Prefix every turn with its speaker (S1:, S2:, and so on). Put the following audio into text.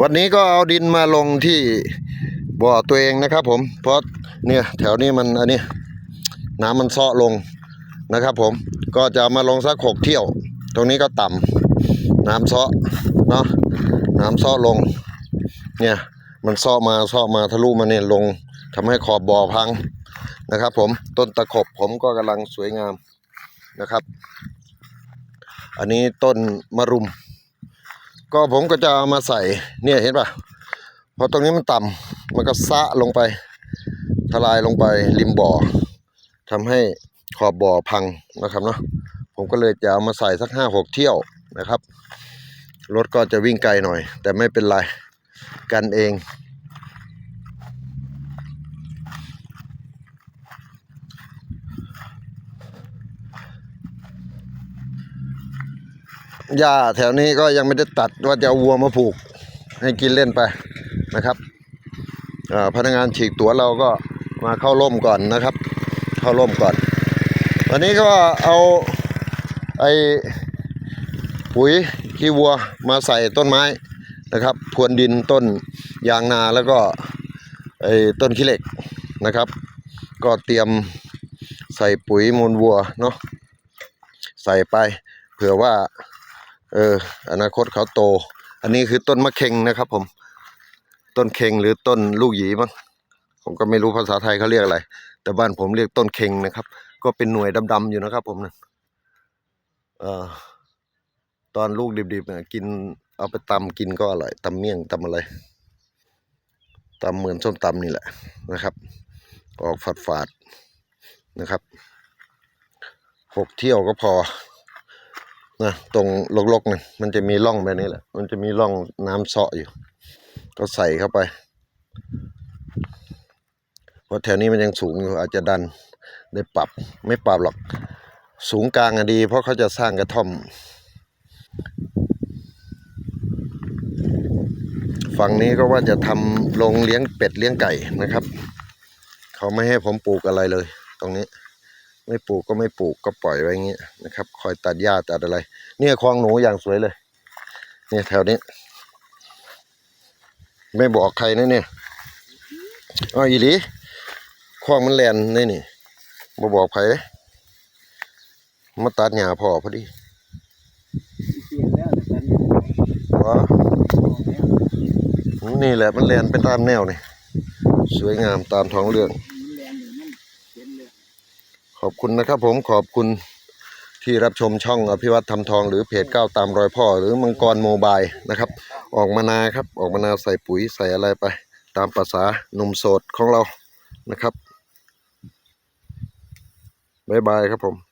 S1: วันนี้ก็เอาดินมาลงที่บ่อตัวเองนะครับผม เพราะเนี่ยแถวนี้มันอันนี้น้ำมันเซาะลงนะครับผมก็จะมาลงสักหกเที่ยว ตรงนี้ก็ต่ำน้ำเซาะเนาะน้ำเซาะลงเนี่ยมันเซาะมาเซาะมาทะลุมาเนี่ยลงทำให้ขอบบ่อพังนะครับ ผมต้นตะขบผมก็กำลังสวยงามนะครับ อันนี้ต้นมะรุม ก็ผมก็จะเอามาใส่เนี่ยเห็นป่ะเพราะตรงนี้มันต่ำมันก็ซะลงไป ทลายลงไปริมบ่อทำให้ขอบบ่อพังนะครับเนาะผมก็เลยจะเอามาใส่สักห้าหกเที่ยวนะครับรถก็จะวิ่งไกลหน่อย แต่ไม่เป็นไรกันเอง หญ้าแถวนี้ก็ยังไม่ได้ตัดว่าจะเอาวัวมาผูกให้กินเล่นไปนะครับพนักงานฉีกตั๋วเราก็มาเข้าร่มก่อนนะครับ เข้าร่มก่อนวันนี้ก็เอาไอ้ปุ๋ยขี้วัวมาใส่ต้นไม้นะครับพรวนดินต้นยางนาแล้วก็ไอ้ต้นขี้เหล็กนะครับ ก็เตรียมใส่ปุ๋ยมูลวัวเนาะใส่ไปเผื่อว่า เออ อนาคตเขาโต อันนี้คือต้นมะเข็งนะครับ ผม ต้นเข็งหรือต้นลูกหยีมั้งผมก็ไม่รู้ภาษาไทยเขาเรียกอะไร แต่บ้านผมเรียกต้นเข็งนะครับ ก็เป็นหน่วยดำๆอยู่นะครับ ผมนะเอ่อตอนลูกดิบๆเนี่ยกินเอาไปตำกินก็อร่อยตำเมี่ยงตำอะไรตำเหมือนส้มตำนี่แหละนะครับ ออกฝาดๆนะครับหกเที่ยวก็พอ นะตรงลกๆนี่มันจะมีร่องแบบนี้แหละ มันจะมีร่องน้ำเซาะอยู่ ก็ใส่เข้าไป เพราะแถวนี้มันยังสูงอยู่อาจจะดันได้ปรับไม่ปรับหรอก สูงกลางอะดี เพราะเขาจะสร้างกระท่อม ฝั่งนี้ก็ว่าจะทำโรงเลี้ยงเป็ดเลี้ยงไก่นะครับ เขาไม่ให้ผมปลูกอะไรเลย ตรงนี้ ไม่ปลูกก็ไม่ปลูกก็ปล่อยไว้อย่างเงี้ยนะครับ คอยตัดหญ้าตัดอะไร เนี่ยคลองหนูอย่างสวยเลย เนี่ยแถวนี้ ไม่บอกใครนะเนี่ยอ๋ออีหลีคลองมันแลนนี่นี่มาบอกใครเลยมาตัดหญ้าพอพอดี
S2: เปลี่ยนแล้วแต่ตอนนี้
S1: ว้านี่แหละมันแลนเป็นตามแนวนี่สวยงามตามท้องเรื่อง
S2: มันแรงอยู่มันเห็นเลย
S1: ข อบคุณนะครับผมขอบคุณที่รับชมช่องอภิวัตทำทอง หรือเพจก้าวตามรอยพ่อ หรือมังกรโมบายนะครับ ออกมานาครับออกมานาใส่ปุ๋ยใส่อะไรไป ตามภาษาหนุ่มโสดของเรานะครับบ๊ายบายครับผม